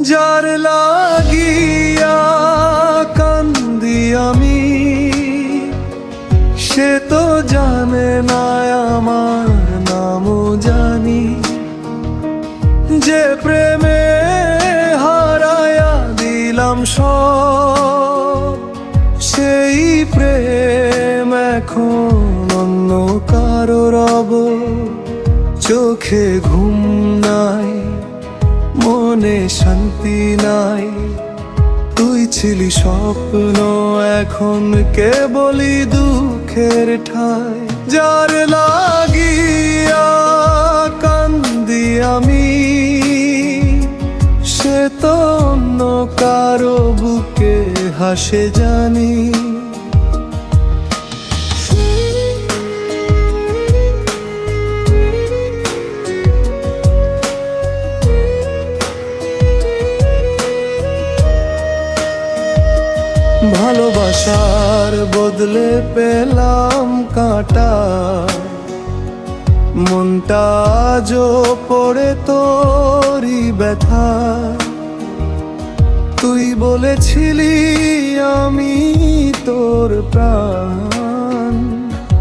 যার লাগিয়া কান্দি আমি, সে তো জানে না আমার নামও জানি। যে প্রেমে হারায়া দিলাম সব, সেই প্রেম এখন অন্য কারোর চোখে ঘুম নাই। মনে শান্তি নাই। তুই ছিলি স্বপ্ন, এখন কেবলই দুঃখের ঠাই। যার লাগিয়া কান্দি আমি, সে তো অন্য কারও বুকে হাসে জানি। ভালোবাসার বদলে পেলাম কাঁটা। মনটা আজও পড়ে তোরই ব্যথা। তুই বলেছিলি আমি তোর প্রাণ।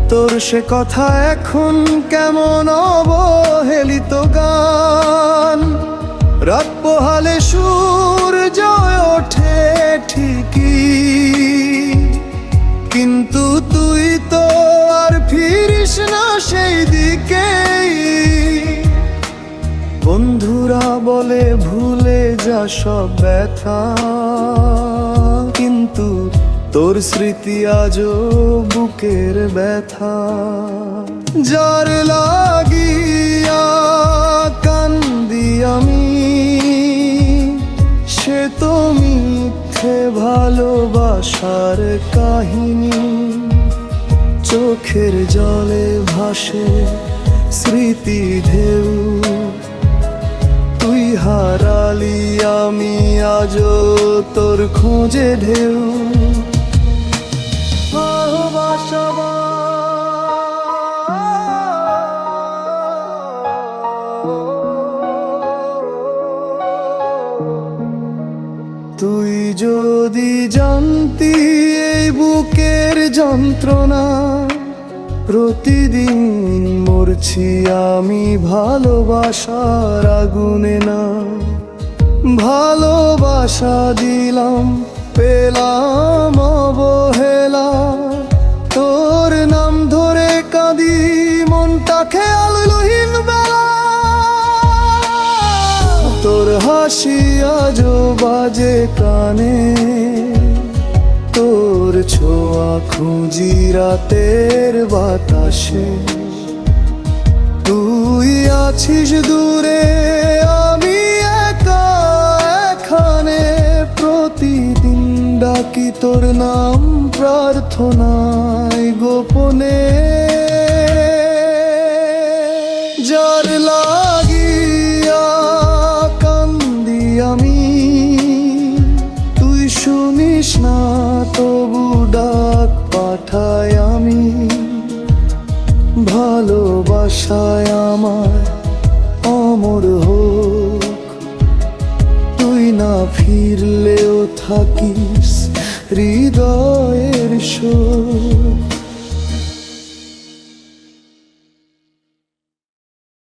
তোর সে কথা এখন কেমন অবহেলিত গান। রাত পোহালে সূর্য বলে ভুলে যা সব ব্যথা। কিন্তু তোর স্মৃতি আজও বুকের ব্যথা। যার লাগিয়া কান্দি আমি, সে তো মিথ্যে ভালোবাসার কাহিনী। চোখের জলে ভাসে স্মৃতি ঢেউ হারালি আমি আজও তোর খোঁজে ঢেউ। তুই যদি জানতি এই বুকের যন্ত্রণা প্রতিদিন মরছি আমি ভালোবাসার আগুনে না। ভালোবাসা দিলাম, পেলাম, অবহেলা। তোর নাম ধরে কাঁদি, মনটা খেয়াল বেলা। তোর হাসি আজও বাজে কানে ছোঁয়া খুঁজি রাতের বাতাসে। তুই আছিস দূরে, আমি একা এখানে। প্রতিদিন ডাকি তোর নাম প্রার্থনায় গোপনে। যার লাগিয়া না, তবু ডাক পাঠায় আমি। ভালোবাসায় আমার অমর হোক। তুই না ফিরলেও থাকিস হৃদয়ের শোক।